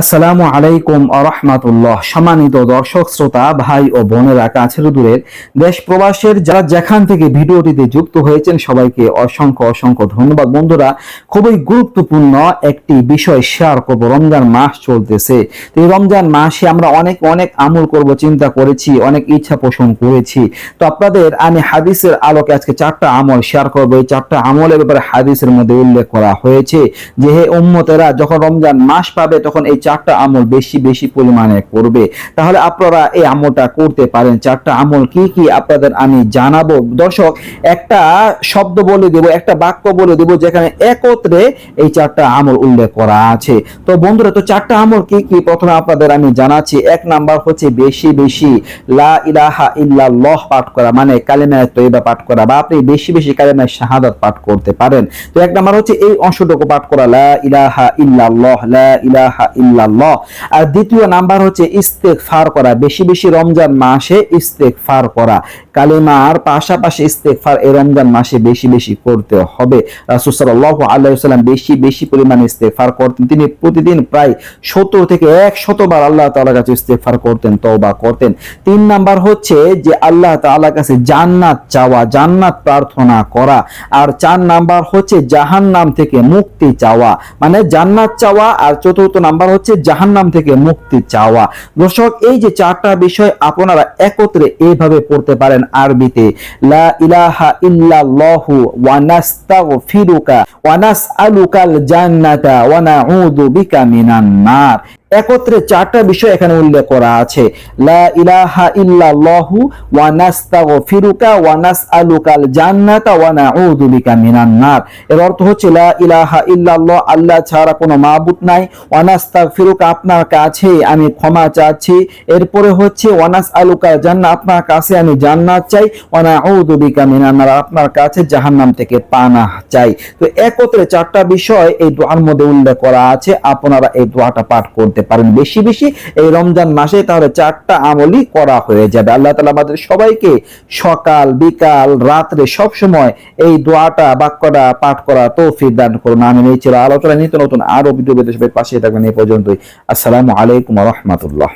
আসসালামু আলাইকুম আরহামাতুল্লাহ সম্মানিত দর্শক, শ্রোতা, ভাই ও বোনেরা, কাছের দূরের দেশ প্রবাসের যারা যেখান থেকে ভিডিওটিতে যুক্ত হয়েছেন, সবাইকে অসংখ্য অসংখ্য ধন্যবাদ। বন্ধুরা, খুবই গুরুত্বপূর্ণ একটি বিষয় শেয়ার করব। রমজান মাস চলতেছে। তো রমজান মাসে আমরা অনেক অনেক আমল করব, চিন্তা করেছি, অনেক ইচ্ছা পোষণ করেছি। তো আপনাদের আমি হাদিসের আলোকে আজকে চারটা আমল শেয়ার করব। এই চারটা আমলের ব্যাপারে হাদিসের মধ্যে উল্লেখ করা হয়েছে যে, হে উম্মতেরা, যখন রমজান মাস পাবে, তখন এই চারটা আমল বেশি বেশি পরিমাণে করবে। তাহলে আপনারা এই আমলটা করতে পারেন। চারটা আমল কি কি আপনাদের আমি জানাব। দর্শক, একটা শব্দ বলে দেব, একটা বাক্য বলে দেব, যেখানে একত্রে এই চারটা আমল উল্লেখ করা আছে। তো বন্ধুরা, তো চারটা আমল কি কি? প্রথমে আপনাদের আমি জানাচ্ছি, এক নাম্বার হচ্ছে বেশি বেশি, লা ইলাহা ইল্লাল্লাহ পাঠ করা মানে কালেমা তৈবা পাঠ করা, বা আপনি বেশি বেশি কালেমা শাহাদাত পাঠ করতে পারেন। তো এক নাম্বার হচ্ছে এই অংশটুকু পাঠ করা, লা ইলাহা ইল্লাল্লাহ, লা ইলাহা ইল্লাল্লাহ। আর দ্বিতীয় নাম্বার হচ্ছে ইস্তেগফার করা। বেশি বেশি রমজান মাসে করা। কালিমার পাশাপাশি রমজান মাসে বেশি বেশি করতে হবে। বেশি বেশি পরিমাণে করতেন। তিনি প্রতিদিন প্রায় 70 থেকে 100 বার আল্লাহ তাআলার কাছে করতেন করতেন। তিন নাম্বার হচ্ছে যে আল্লাহ কাছে জান্নাত চাওয়া, জান্নাত প্রার্থনা করা। আর চার নাম্বার হচ্ছে জাহান্নাম থেকে মুক্তি চাওয়া। মানে জান্নাত চাওয়া আর চতুর্থ নাম্বার হচ্ছে জাহান্নাম থেকে মুক্তি চাওয়া। দর্শক, এই যে চারটা বিষয় আপনারা একত্রে এইভাবে পড়তে পারেন আরবিতে। লা ইলাহা একত্রে চারটা বিষয় এখানে উল্লেখ করা আছে। লা ইলাহা ইল্লাল্লাহু ওয়া নাস্তাগফিরুকা ওয়া নাসআলুকাল জান্নাতা ওয়া নাউযু বিকা মিনান নার। এর অর্থ হচ্ছে লা ইলাহা ইল্লাল্লাহ, আল্লাহ ছাড়া কোনো মাবুদ নাই। ওয়া নাস্তাগফিরুকা, আপনার কাছে আমি ক্ষমা চাচ্ছি। এরপরে হচ্ছে ওয়া নাসআলুকা জান্নাত, আপনার কাছে আমি জান্নাত চাই। ওয়া নাউযু বিকা মিনান নার, আপনার কাছে জাহান্নাম থেকে পানাহ চাই। তো একত্রে চারটা বিষয় এই দোয়ার মধ্যে উল্লেখ করা আছে। আপনারা এই দোয়াটা পাঠ করতে করতে পারেন। বেশি বেশি এই রমজান মাসে তাহলে চারটা আমলই করা হয়ে যাবে। আল্লাহ তালা আমাদের সবাইকে সকাল, বিকাল, রাত্রে সব সময় এই দোয়াটা, বাক্যটা পাঠ করা তৌফিক দান করুন। আমি এই ছিল আলোচনা। নিত্য নতুন আরও ভিডিও সবাই পাশে থাকবেন। এই পর্যন্তই। আসসালামু আলাইকুম রহমতুল্লাহ।